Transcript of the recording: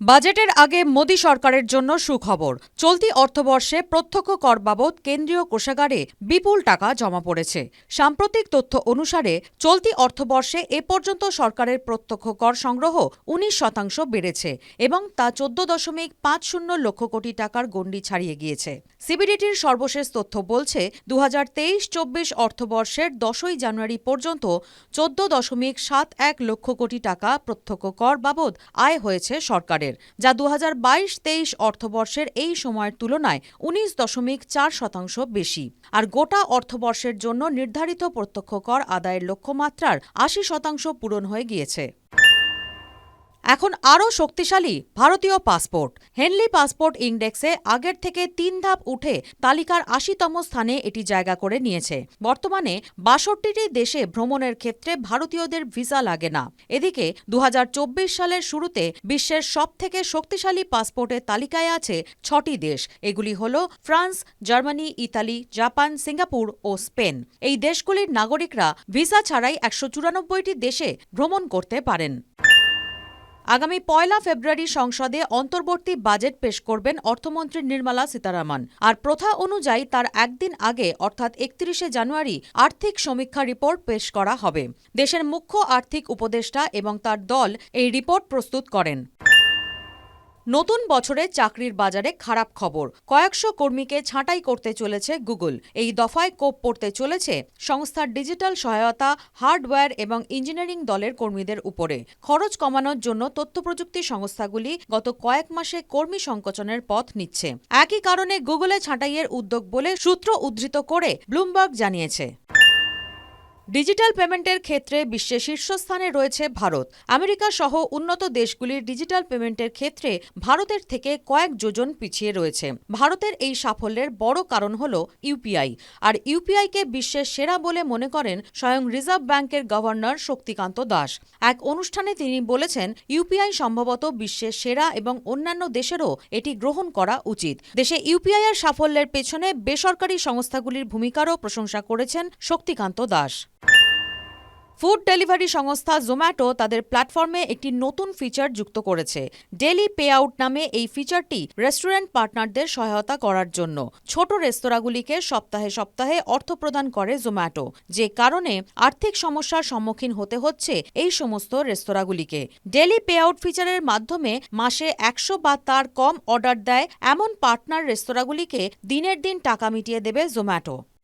বাজেটের আগে মোদী সরকারের জন্য সুখবর। চলতি অর্থবর্ষে প্রত্যক্ষ কর বাবদ কেন্দ্রীয় কোষাগারে বিপুল টাকা জমা পড়েছে। সাম্প্রতিক তথ্য অনুসারে চলতি অর্থবর্ষে এ পর্যন্ত সরকারের প্রত্যক্ষ কর সংগ্রহ উনিশ শতাংশ বেড়েছে এবং তা চোদ্দ দশমিক পাঁচ শূন্য লক্ষ কোটি টাকার গণ্ডি ছাড়িয়ে গিয়েছে। সিবিডিটির সর্বশেষ তথ্য বলছে দু হাজার তেইশ চব্বিশ অর্থবর্ষের দশই জানুয়ারি পর্যন্ত চোদ্দ দশমিক সাত এক লক্ষ কোটি টাকা প্রত্যক্ষ কর বাবদ আয় হয়েছে সরকারের। যা দু হাজার বাইশ তেইশ অর্থবর্ষের এই সময়ের তুলনায় উনিশ দশমিক চার শতাংশ বেশি। আর গোটা অর্থবর্ষের জন্য নির্ধারিত প্রত্যক্ষ কর আদায়ের লক্ষ্যমাত্রার আশি শতাংশ পূরণ হয়ে গিয়েছে। এখন আরও শক্তিশালী ভারতীয় পাসপোর্ট। হেনলি পাসপোর্ট ইন্ডেক্সে আগের থেকে তিন ধাপ উঠে তালিকার আশিতম স্থানে এটি জায়গা করে নিয়েছে। বর্তমানে বাষট্টিটি দেশে ভ্রমণের ক্ষেত্রে ভারতীয়দের ভিসা লাগে না। এদিকে দু হাজার চব্বিশ সালের শুরুতে বিশ্বের সবথেকে শক্তিশালী পাসপোর্টের তালিকায় আছে ছটি দেশ। এগুলি হল France, Germany, Italy, Japan, Singapore ও স্পেন। এই দেশগুলির নাগরিকরা ভিসা ছাড়াই একশো দেশে ভ্রমণ করতে পারেন। আগামী পয়লা ফেব্রুয়ারি সংসদে অন্তর্বর্তী বাজেট পেশ করবেন অর্থমন্ত্রী নির্মলা সীতারামন। আর প্রথা অনুযায়ী তার একদিন আগে, অর্থাৎ একত্রিশে জানুয়ারি, আর্থিক সমীক্ষা রিপোর্ট পেশ করা হবে। দেশের মুখ্য আর্থিক উপদেষ্টা এবং তার দল এই রিপোর্ট প্রস্তুত করেন। নতুন বছরে চাকরির বাজারে খারাপ খবর। কয়েকশো কর্মীকে ছাঁটাই করতে চলেছে গুগল। এই দফায় কোপ পড়তে চলেছে সংস্থার ডিজিটাল সহায়তা, হার্ডওয়্যার এবং ইঞ্জিনিয়ারিং দলের কর্মীদের উপরে। খরচ কমানোর জন্য তথ্যপ্রযুক্তি সংস্থাগুলি গত কয়েক মাসে কর্মী সংকোচনের পথ নিচ্ছে। একই কারণে গুগলে ছাঁটাইয়ের উদ্যোগ বলে সূত্র উদ্ধৃত করে ব্লুমবার্গ জানিয়েছে। ডিজিটাল পেমেন্টের ক্ষেত্রে বিশ্বে শীর্ষস্থানে রয়েছে ভারত। আমেরিকা সহ উন্নত দেশগুলির ডিজিটাল পেমেন্টের ক্ষেত্রে ভারতের থেকে কয়েক যোজন পিছিয়ে রয়েছে। ভারতের এই সাফল্যের বড় কারণ হল ইউপিআই আর ইউপিআইকে বিশ্বের সেরা বলে মনে করেন স্বয়ং রিজার্ভ ব্যাংকের গভর্নর শক্তিকান্ত দাস। এক অনুষ্ঠানে তিনি বলেছেন ইউপিআই সম্ভবত বিশ্বের সেরা এবং অন্যান্য দেশেরও এটি গ্রহণ করা উচিত। দেশে ইউপিআই এর সাফল্যের পেছনে বেসরকারি সংস্থাগুলির ভূমিকারও প্রশংসা করেছেন শক্তিকান্ত দাস। ফুড ডেলিভারি সংস্থা জোম্যাটো তাদের প্ল্যাটফর্মে একটি নতুন ফিচার যুক্ত করেছে। ডেলি পে আউট নামে এই ফিচারটি রেস্টুরেন্ট পার্টনারদের সহায়তা করার জন্য। ছোট রেস্তোরাঁগুলিকে সপ্তাহে সপ্তাহে অর্থ প্রদান করে জোম্যাটো। যে কারণে আর্থিক সমস্যার সম্মুখীন হতে হচ্ছে এই সমস্ত রেস্তোরাঁগুলিকে। ডেলি পে আউট ফিচারের মাধ্যমে মাসে একশো বা তার কম অর্ডার দেয় এমন পার্টনার রেস্তোরাঁগুলিকে দিনের দিন টাকা মিটিয়ে দেবে জোম্যাটো।